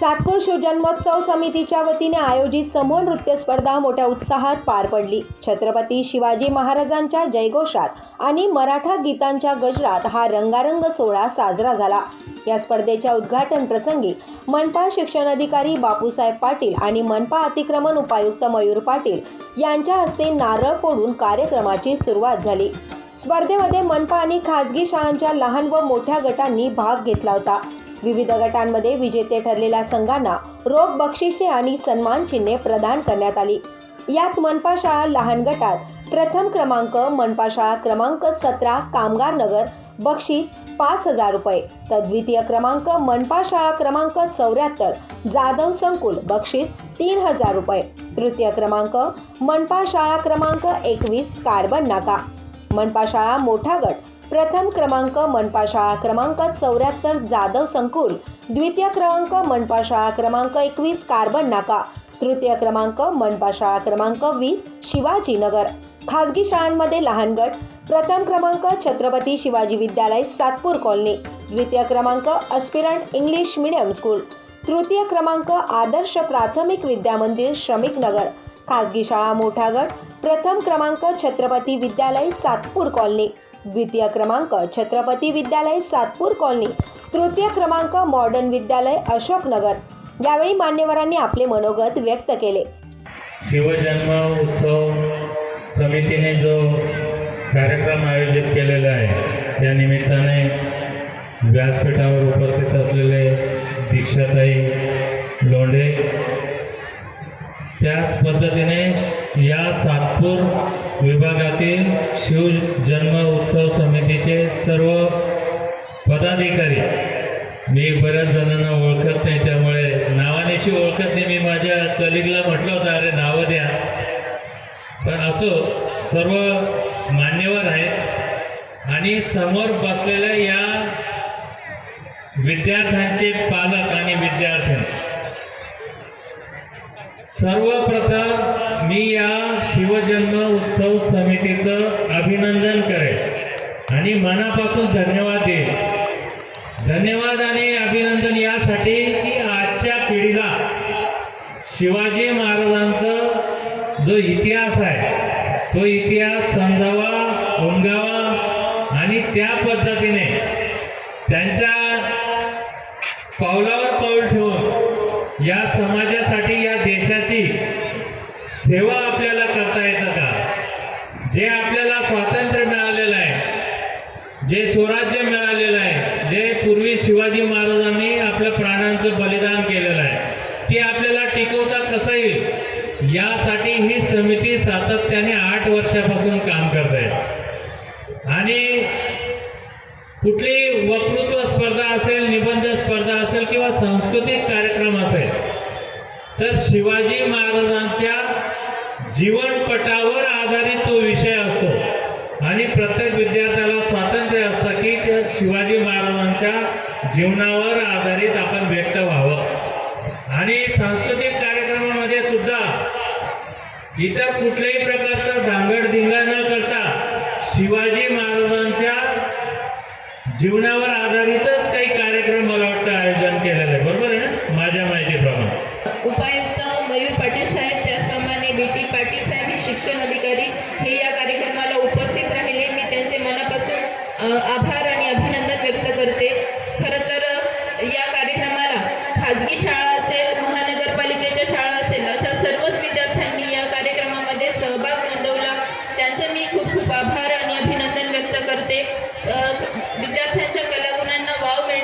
सातपूर शिवजन्मोत्सव समितीच्या वतीने आयोजित समूह नृत्य स्पर्धा मोठ्या उत्साहात पार पडली. छत्रपती शिवाजी महाराजांच्या जयघोषात आणि मराठा गीतांच्या गजरात हा रंगारंग सोहळा साजरा झाला. या स्पर्धेच्या उद्घाटन प्रसंगी मनपा शिक्षण अधिकारी बापूसाहेब पाटील आणि मनपा अतिक्रमण उपायुक्त मयूर पाटील यांच्या हस्ते नारळ फोडून कार्यक्रमाची सुरुवात झाली. स्पर्धेमध्ये मनपा आणि खासगी शाळांच्या लहान व मोठ्या गटांनी भाग घेतला होता. विविध गटांमध्ये विजेते ठरलेल्या संघांना रोख बक्षिसे आणि सन्मान चिन्हे प्रदान करण्यात आली. यात मनपा शाळा लहान गटात प्रथम क्रमांक मनपा शाळा क्रमांक सतरा कामगार नगर बक्षीस पाच हजार रुपये. तर द्वितीय क्रमांक मनपा शाळा क्रमांक चौऱ्याहत्तर जाधव संकुल बक्षीस तीन हजार रुपये. तृतीय क्रमांक मनपा शाळा क्रमांक एकवीस कार्बन नाका. मनपा शाळा मोठा गट प्रथम क्रमांक मनपा शाळा क्रमांक चौऱ्याहत्तर जाधव संकुल द्वितीय क्रमांक मनपा शाळा क्रमांक एकवीस कार्बन नाका तृतीय क्रमांक मनपा शाळा क्रमांक वीस शिवाजीनगर खासगी शाळांमध्ये लहान गट प्रथम क्रमांक छत्रपती शिवाजी विद्यालय सातपूर कॉलनी द्वितीय क्रमांक अस्पिरंट इंग्लिश मीडियम स्कूल तृतीय क्रमांक आदर्श प्राथमिक विद्यामंदिर श्रमिक नगर. खासगी शाळा मोठा गट प्रथम क्रमांक छत्रपती विद्यालय सातपूर कॉलनी. द्वितीय क्रमांक छत्रपती विद्यालय सातपूर कॉलनी. तृतीय क्रमांक मॉडर्न विद्यालय अशोकनगर. यावेळी मान्यवरांनी आपले मनोगत व्यक्त केले. शिवजन्म उत्सव समितीने जो कार्यक्रम आयोजित केलेला आहे त्या निमित्ताने व्यासपीठावर उपस्थित असलेले दीक्षाताई लोंढे त्याच पद्धतीने या सातपूर विभागातील शिवजन्म उत्सव समितीचे सर्व पदाधिकारी मी बऱ्याच जणांना ओळखत नाही त्यामुळे नावानेशी ओळखत नाही. मी माझ्या कलिगला म्हटलं होतं अरे नावं द्या. पण असो सर्व मान्यवर आहेत. आणि समोर बसलेल्या या विद्यार्थ्यांचे पालक आणि विद्यार्थी सर्वप्रथम मी या शिवजन्म उत्सव समितीचं अभिनंदन करेन आणि मनापासून धन्यवाद देईन. धन्यवाद आणि अभिनंदन यासाठी की आजच्या पिढीला शिवाजी महाराजांचा जो इतिहास आहे तो इतिहास समजावा उमगावा आणि त्या पद्धतीने त्यांच्या पावलावर पाऊल ठेवून या समाजासाठी या देशाची सेवा आपल्याला करता येतं का? जे आपल्याला स्वातंत्र्य मिळालेलं आहे जे स्वराज्य मिळालेलं आहे जे पूर्वी शिवाजी महाराजांनी आपल्या प्राणांचं बलिदान केलेलं आहे ते आपल्याला टिकवता कसं येईल? यासाठी ही समिती सातत्याने आठ वर्षापासून काम करत. आहे आणि कुठली वक्तृत्व स्पर्धा असेल निबंध स्पर्धा असेल किंवा सांस्कृतिक कार्यक्रम असेल तर शिवाजी महाराजांच्या जीवनपटावर आधारित तो विषय असतो. आणि प्रत्येक विद्यार्थ्याला स्वातंत्र्य असतं की त्या शिवाजी महाराजांच्या जीवनावर आधारित आपण व्यक्त व्हावं. आणि सांस्कृतिक कार्यक्रमामध्ये सुद्धा इतर कुठल्याही प्रकारचा धांगडधिंगा न करता शिवाजी महाराजांच्या जीवनावर आधारितच काही कार्यक्रम मला वाटतं आयोजन केलेलं आहे. बरोबर आहे ना? माझ्या माहितीप्रमाणे. उपायुक्त मयूर पाटील साहेब त्याचप्रमाणे बी टी पाटील साहेब हे शिक्षण अधिकारी हे या कार्यक्रमाला उपस्थित राहिले. मी त्यांचे मनापासून आभार आणि अभिनंदन व्यक्त करते. खरं तर या कार्यक्रमाला खाजगी शाळा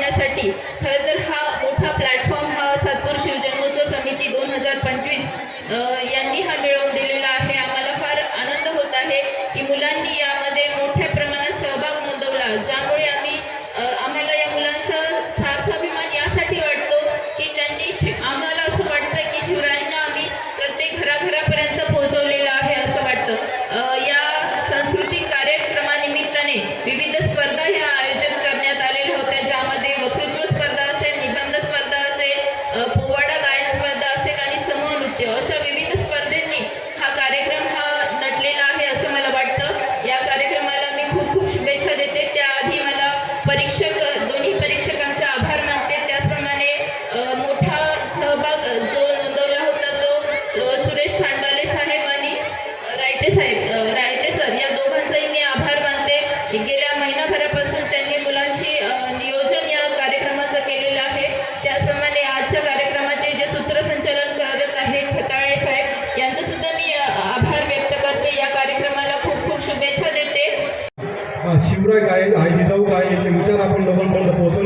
करण्यासाठी. खरं तर हा मोठा प्लॅटफॉर्म हा सातपूर शिवजन्मोत्सव समिती दोन हजार पंचवीस यांनी हा मिळवून दिलेला आहे. आम्हाला फार आनंद होत आहे की मुलांनी यामध्ये मोठ्या प्रमाणात सहभाग नोंदवला ज्यामुळे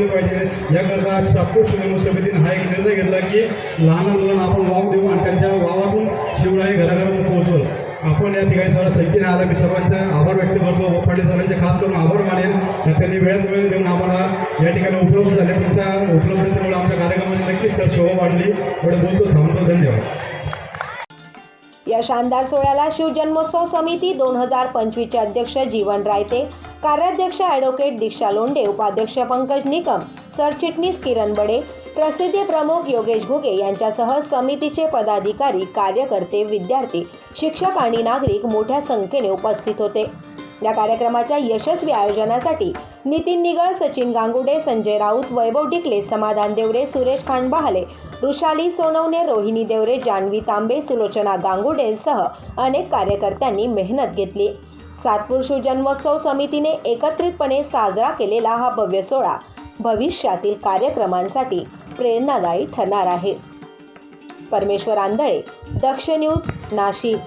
पाहिजे. याकरता सापूर शिवजन्म समितीने हा एक निर्णय घेतला की लहान मुलांना आपण वाव देऊ आणि त्यांच्या वावातून शिवराय घराघरात पोहोचवल आपण या ठिकाणी सर्व संख्येने आला. मी सर्वांचा आभार व्यक्त करतो. व पाटील सरांचे खास करून आभार मानेन. त्यांनी वेळात वेळ देऊन आम्हाला या ठिकाणी उपलब्ध झाले. तुमच्या उपलब्धतेमुळे आमच्या कार्यक्रमाने नक्कीच सर शोभा वाढली. एवढं बोलतो थांबतो. धन्यवाद. या शानदार सोहळ्याला शिवजन्मोत्सव समिती दोन हजार पंचवीसचे अध्यक्ष जीवन रायते. कार्याध्यक्ष ॲडव्होकेट दीक्षा लोंढे उपाध्यक्ष पंकज निकम सरचिटणीस किरण बडे प्रसिद्धी प्रमुख योगेश घुगे यांच्यासह समितीचे पदाधिकारी कार्यकर्ते विद्यार्थी शिक्षक आणि नागरिक मोठ्या संख्येने उपस्थित होते. या कार्यक्रमाच्या यशस्वी आयोजनासाठी नितीन निगळ सचिन गांगुडे संजय राऊत वैभव डिकले समाधान देवरे सुरेश खांडबहाले वृषाली सोनवणे रोहिणी देवरे जान्हवी तांबे सुलोचना गांगुडेंसह अनेक कार्यकर्त्यांनी मेहनत घेतली. सातपुरुष जन्मोत्सव समितीने एकत्रितपणे साजरा केलेला हा भव्य सोहळा भविष्यातील कार्यक्रमांसाठी प्रेरणादायी ठरणार आहे. परमेश्वर आंधळे दक्ष न्यूज नाशिक.